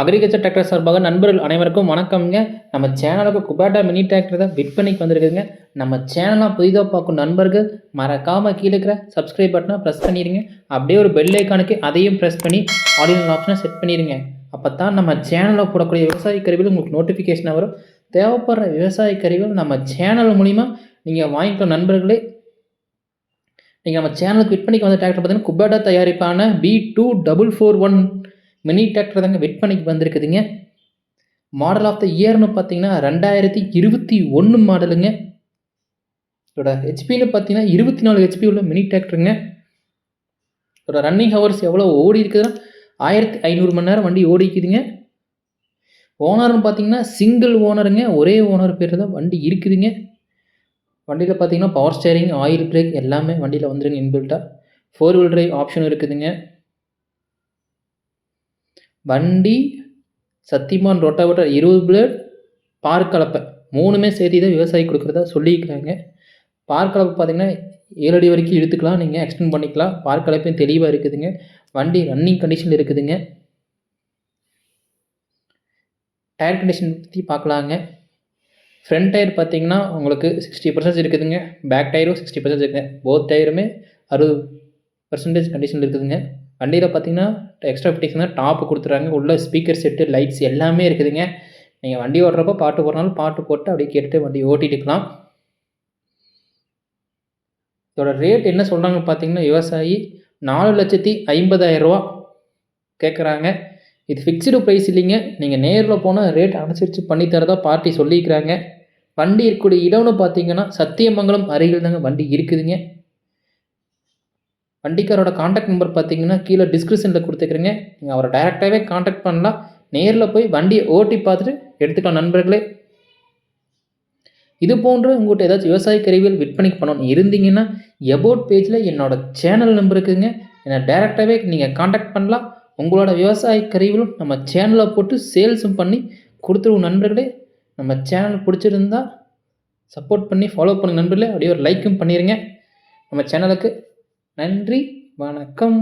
Agriculture tractor சார்பாக நண்பர்கள் அனைவருக்கும் வணக்கம்ங்க. நம்ம சேனலுக்கு குபேட்டா மினி டிராக்டர் தான் விற்பனைக்கு வந்திருக்குதுங்க நம்ம சேனலாக புதிதாக பார்க்கும் நண்பர்கள் மறக்காமல் கீழே இருக்கிற சப்ஸ்கிரைப் பட்டனை ப்ரெஸ் பண்ணிடுங்க. அப்படியே ஒரு பெல் ஐக்கானுக்கு அதையும் ப்ரெஸ் பண்ணி ஆடியோ ஆப்ஷனை செட் பண்ணிடுங்க. அப்போ தான் நம்ம சேனலில் போடக்கூடிய விவசாய கருவிகள் உங்களுக்கு நோட்டிஃபிகேஷன் வரும். தேவைப்படுற விவசாய கருவிகள் நம்ம சேனல் மூலிமா நீங்கள் வாங்கிக்கிற நண்பர்களே. நீங்கள் நம்ம சேனலுக்கு விற்பனைக்கு வந்த டிராக்டர் பார்த்தீங்கன்னா Kubota தயாரிப்பான B two double four one mini tractor தாங்க விற்பனைக்கு வந்திருக்குதுங்க. மாடல் ஆஃப் த இயர்னு பார்த்தீங்கன்னா ரெண்டாயிரத்தி இருபத்தி ஒன்று மாடலுங்க இதோட ஹெச்பின்னு பார்த்தீங்கன்னா இருபத்தி நாலு ஹெச்பி உள்ள மினி டிராக்டருங்க. இதோட ரன்னிங் ஹவர்ஸ் எவ்வளோ ஓடி இருக்குதுன்னா ஆயிரத்தி ஐநூறு மணி நேரம் வண்டி ஓடிக்குதுங்க ஓனர்னு பார்த்தீங்கன்னா சிங்கிள் ஓனருங்க ஒரே ஓனர் பேர் தான் வண்டி இருக்குதுங்க. வண்டியில் பார்த்தீங்கன்னா பவர் ஸ்டேரிங் ஆயில் பிரேக் எல்லாமே வண்டியில் வந்துருங்க இன்பில்ட்டாக ஃபோர் வீல் டிரைவ் ஆப்ஷன் இருக்குதுங்க. வண்டி சத்தியமான் ரொட்டாவேட்டர் இருபது பிளேட் பார்க் கலப்பை. மூணுமே சேர்த்து தான் விவசாயி கொடுக்குறதா சொல்லியிருக்கிறாங்க. பார்க் கலப்பை பார்த்தீங்கன்னா ஏழு அடி வரைக்கும் இழுத்துக்கலாம். நீங்கள் எக்ஸ்டெண்ட் பண்ணிக்கலாம். பார்க் கலப்பையும் தெளிவாக இருக்குதுங்க. வண்டி ரன்னிங் கண்டிஷனில் இருக்குதுங்க. டயர் கண்டிஷன் பற்றி பார்க்கலாங்க. ஃப்ரண்ட் டயர் பார்த்தீங்கன்னா உங்களுக்கு சிக்ஸ்டி பர்சன்டேஜ் இருக்குதுங்க. பேக் டயரும் சிக்ஸ்டி பர்சன்டேஜ் இருக்குங்க போத் டயருமே அறுபது பர்சன்டேஜ் கண்டிஷனில் இருக்குதுங்க. வண்டியில் பார்த்தீங்கன்னா எக்ஸ்ட்ரா ஃபிட்டிங்ஸ்னால் டாப்பு கொடுத்துறாங்க. உள்ளே ஸ்பீக்கர் செட்டு லைட்ஸ் எல்லாமே இருக்குதுங்க. நீங்கள் வண்டி ஓட்டுறப்போ பாட்டு போடுறனாலும் பாட்டு போட்டு அப்படியே கேட்டுட்டு வண்டி ஓட்டிட்டுக்கலாம் இதோட ரேட் என்ன சொல்கிறாங்க பார்த்தீங்கன்னா விவசாயி நாலு லட்சத்தி ஐம்பதாயிரரூவா கேட்குறாங்க இது ஃபிக்ஸ்டு ப்ரைஸ் இல்லைங்க. நீங்கள் நேரில் போனால் ரேட் அனுசரித்து பண்ணித்தரதா பார்ட்டி சொல்லியிருக்கிறாங்க வண்டி இருக்கக்கூடிய இடம்னு பார்த்தீங்கன்னா சத்தியமங்கலம் அருகில் தாங்க வண்டி இருக்குதுங்க. வண்டிக்காரோட காண்டாக்ட் நம்பர் பார்த்தீங்கன்னா கீழே டிஸ்கிரிப்ஷனில் கொடுத்துக்கிறீங்க. நீங்கள் அவரை டைரெக்டாகவே காண்டாக்ட் பண்ணலாம். நேரில் போய் வண்டியை ஓட்டி பார்த்துட்டு எடுத்துக்கலாம் நண்பர்களே. இது போன்று உங்கள்கிட்ட ஏதாச்சும் விவசாய கருவிகள் விற்பனைக்கு பண்ணணும் இருந்தீங்கன்னா எபோட் பேஜில் என்னோடய சேனல் நம்பர் இருக்குதுங்க என்னை டைரெக்டாகவே நீங்கள் காண்டாக்ட் பண்ணலாம். உங்களோட விவசாய கருவிகளும் நம்ம சேனலில் போட்டு சேல்ஸும் பண்ணி கொடுத்துருவோம் நண்பர்களே. நம்ம சேனல் பிடிச்சிருந்தா சப்போர்ட் பண்ணி ஃபாலோ பண்ணுங்கள் நண்பர்களே. அப்படியே ஒரு லைக்கும் பண்ணிடுங்க நம்ம சேனலுக்கு நன்றி வணக்கம்.